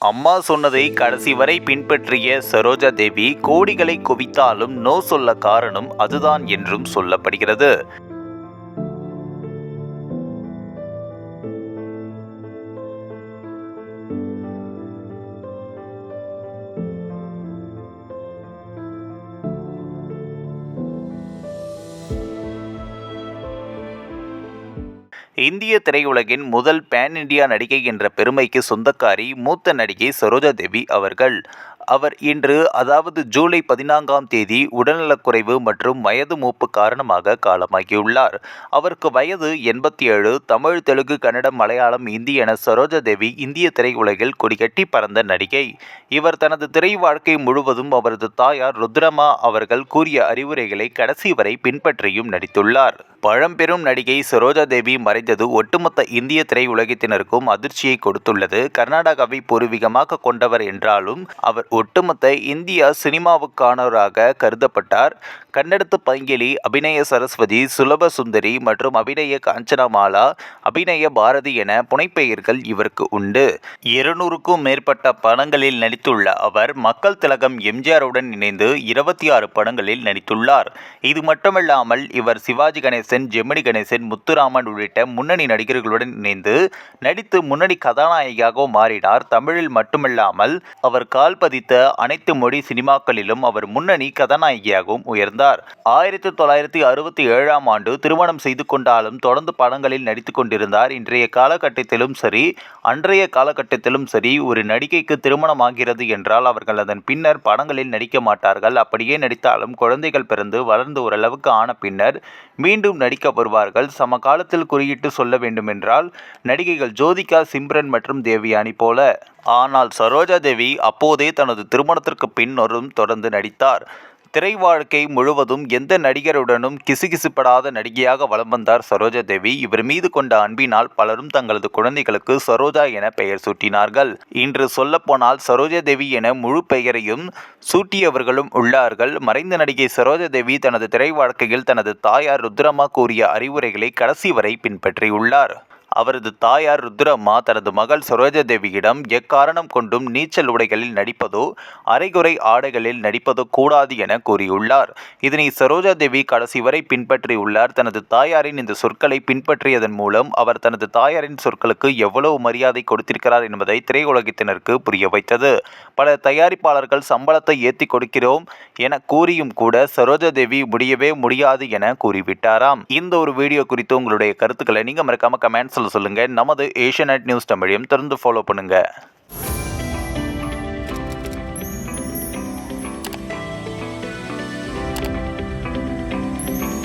அம்மா சொன்னதை கடைசி வரை பின்பற்றிய சரோஜா தேவி கோடிகளை குவித்தாலும் நோ சொல்ல காரணம் அதுதான் என்றும் சொல்லப்படுகிறது. இந்திய திரையுலகின் முதல் பேன் இண்டியா நடிகை என்ற பெருமைக்கு சொந்தக்காரி மூத்த நடிகை சரோஜா தேவி அவர்கள். அவர் இன்று அதாவது ஜூலை பதினான்காம் தேதி உடல்நலக்குறைவு மற்றும் வயது மூப்பு காரணமாக காலமாகியுள்ளார். அவருக்கு வயது எண்பத்தி ஏழு தமிழ் தெலுங்கு கன்னடம் மலையாளம் இந்தி என சரோஜா தேவி இந்திய திரையுலகில் கொடிகட்டி பறந்த நடிகை. இவர் தனது திரை வாழ்க்கை முழுவதும் அவரது தாயார் ருத்ரமா அவர்கள் கூறிய அறிவுரைகளை கடைசி வரை பின்பற்றியும் நடித்துள்ளார். பழம்பெரும் நடிகை சரோஜா தேவி மறைந்தது ஒட்டுமொத்த இந்திய திரையுலகத்தினருக்கும் அதிர்ச்சியை கொடுத்துள்ளது. கர்நாடகாவை பூர்வீகமாக கொண்டவர் என்றாலும் அவர் ஒட்டுமொத்த இந்திய சினிமாவுக்கானவராக கருதப்பட்டார். கன்னடத்து பங்கிலி அபிநய சரஸ்வதி சுலப சுந்தரி மற்றும் அபிநய காஞ்சனமாலா அபிநய பாரதி என புனைப்பெயர்கள் இவருக்கு உண்டு. இருநூறுக்கும் மேற்பட்ட படங்களில் நடித்துள்ள அவர் மக்கள் திலகம் எம்ஜிஆருடன் இணைந்து இருபத்தி ஆறு படங்களில் நடித்துள்ளார். இது மட்டுமல்லாமல் இவர் சிவாஜி கணேசன் ஜெமினி கணேசன் முத்துராமன் உள்ளிட்ட முன்னணி நடிகர்களுடன் இணைந்து நடித்து முன்னணி கதாநாயகியாகவும் மாறினார். தமிழில் மட்டுமல்லாமல் அவர் கால் பதித்த அனைத்து மொழி சினிமாக்களிலும் அவர் முன்னணி கதாநாயகியாகவும் உயர்ந்தார். ஆயிரத்தி தொள்ளாயிரத்தி அறுபத்தி ஏழாம் ஆண்டு திருமணம் செய்து கொண்டாலும் தொடர்ந்து படங்களில் நடித்து கொண்டிருந்தார். இன்றைய காலகட்டத்திலும் சரி அன்றைய காலகட்டத்திலும் சரி ஒரு நடிகைக்கு திருமணம் ஆகிறது என்றால் அவர்கள் அதன் பின்னர் படங்களில் நடிக்க மாட்டார்கள். அப்படியே நடித்தாலும் குழந்தைகள் பிறந்து வளர்ந்து ஓரளவுக்கு ஆன பின்னர் மீண்டும் நடிக்க வருவார்கள் சம காலத்தில் குறியிட்டு சொல்ல வேண்டுமென்றால் நடிகைகள் ஜோதிகா சிம்ரன் மற்றும் தேவியானி போல. ஆனால் சரோஜா தேவி அப்போதே தனது திருமணத்திற்கு பின்னரும் தொடர்ந்து நடித்தார். திரை வாழ்க்கை முழுவதும் எந்த நடிகருடனும் கிசுகிசுப்படாத நடிகையாக வலம் வந்தார் சரோஜா தேவி இவர் மீது கொண்ட அன்பினால் பலரும் தங்களது குழந்தைகளுக்கு சரோஜா என பெயர் சூட்டினார்கள். இன்று சொல்லப்போனால் சரோஜா தேவி என முழு பெயரையும் சூட்டியவர்களும் உள்ளார்கள். மறைந்த நடிகை சரோஜா தேவி தனது திரை வாழ்க்கையில் தனது தாயார் ருத்ரமா கூறிய அறிவுரைகளை கடைசி வரை பின்பற்றியுள்ளார். அவரது தாயார் ருத்ரம்மா தனது மகள் சரோஜா தேவியிடம் எக்காரணம் கொண்டும் நீச்சல் உடைகளில் நடிப்பதோ அரைகுறை ஆடைகளில் நடிப்பதோ கூடாது என கூறியுள்ளார். இதனை சரோஜா தேவி கடைசி வரை பின்பற்றியுள்ளார். தனது தாயாரின் இந்த சொற்களை பின்பற்றியதன் மூலம் அவர் தனது தாயாரின் சொற்களுக்கு எவ்வளவு மரியாதை கொடுத்திருக்கிறார் என்பதை திரையுலகத்தினருக்கு புரிய வைத்தது. பல தயாரிப்பாளர்கள் சம்பளத்தை ஏற்றி கொடுக்கிறோம் என கூறியும் கூட சரோஜா தேவி முடியவே முடியாது என கூறிவிட்டாராம். இந்த ஒரு வீடியோ குறித்து உங்களுடைய கருத்துக்களை நீங்க மறக்காம கமெண்ட்ஸ்ல சொல்லுங்க. நமது ஏஷியநெட் நியூஸ் தமிழையும் தொடர்ந்து ஃபாலோ பண்ணுங்க.